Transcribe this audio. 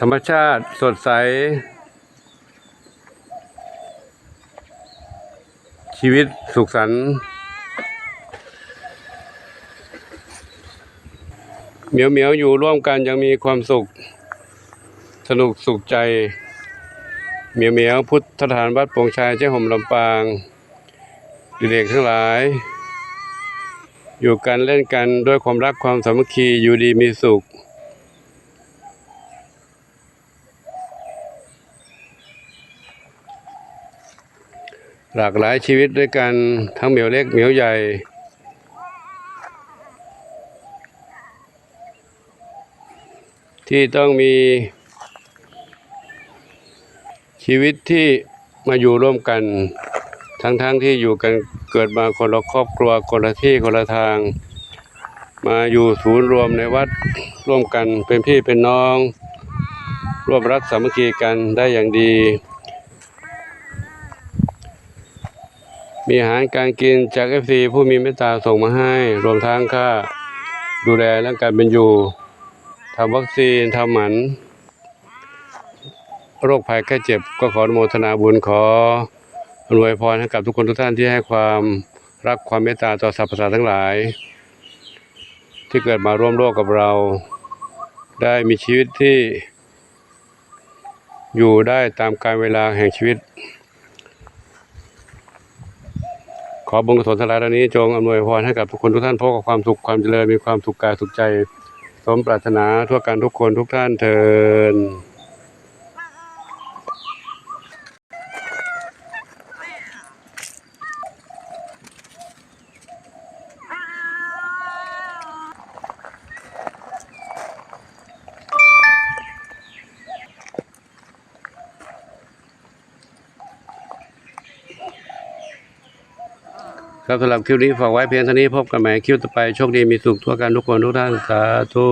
ธรรมชาติสดใส ชีวิตสุขสันต์เหมียวเหมียวอยู่ร่วมกันยังมีความสุข สนุกสุขใจ เหมียวเหมียวพุทธฐานวัดปงชายเจ้าห่มลำปางเด็กทั้งหลาย อยู่กันเล่นกันด้วยความรักความสามัคคีอยู่ดีมีสุข หลากหลายชีวิตด้วยกันทั้งเหมียวเล็กเหมียวใหญ่ ที่ต้องมีชีวิตที่มาอยู่ร่วมกัน ทั้งๆทที่อยู่กันเกิดมาคนละครอบครัวคนละที่คนละทาง มาอยู่ศูนย์รวมในวัดร่วมกันเป็นพี่เป็นน้อง ร่วมรักสามัคคีกันได้อย่างดี มีอาหารการกินจากเอฟซีผู้มีเมตตาส่งมาให้ รวมทั้งค่าดูแลเรื่องการเป็นอยู่ทำวัคซีนทำหมัน โรคภัยแค่เจ็บก็ขออนุโมทนาบุญขออวยพรให้กับทุกคนทุกท่านที่ให้ความรักความเมตตาต่อสรรพสัตว์ทั้งหลาย ที่เกิดมาร่วมโลกกับเรา ได้มีชีวิตที่อยู่ได้ตามกาลเวลาแห่งชีวิต ขอบุญกุศลทั้งหลายเหล่านี้จงอำนวยพรให้กับทุกคนทุกท่านพบกับความสุขความเจริญมีความสุขกายสุขใจ สมปรารถนาทั่วกันทุกคนทุกท่านเทิน ครับสำหรับคลิปนี้ฝากไว้เพียงเท่านี้พบกันใหม่คลิปต่อไปโชคดีมีสุขทั่วกันทุกคนทุกท่านสาธุ